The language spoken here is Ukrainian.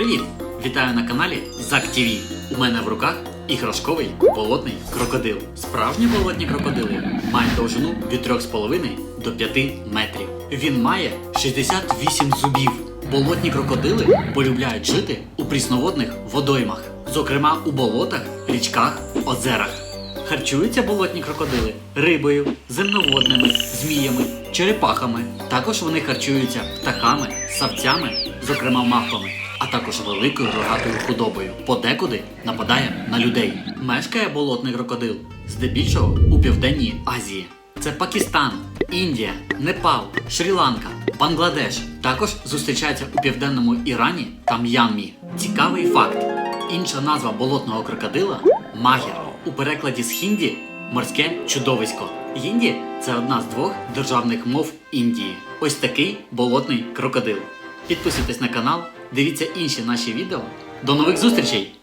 Привіт! Вітаю на каналі Зак ТВ. У мене в руках іграшковий болотний крокодил. Справжні болотні крокодили мають довжину від 3,5 до 5 метрів. Він має 68 зубів. Болотні крокодили полюбляють жити у прісноводних водоймах, зокрема у болотах, річках, озерах. Харчуються болотні крокодили рибою, земноводними, зміями, черепахами. Також вони харчуються птахами, савцями, зокрема мавпами, а також великою рогатою худобою. Подекуди нападає на людей. Мешкає болотний крокодил здебільшого у південній Азії. Це Пакистан, Індія, Непал, Шрі-Ланка, Бангладеш. Також зустрічається у південному Ірані та М'янмі. Цікавий факт. Інша назва болотного крокодила магір. У перекладі з хінді морське чудовисько. Гінді це одна з двох державних мов Індії. Ось такий болотний крокодил. Підписуйтесь на канал, дивіться інші наші відео. До нових зустрічей!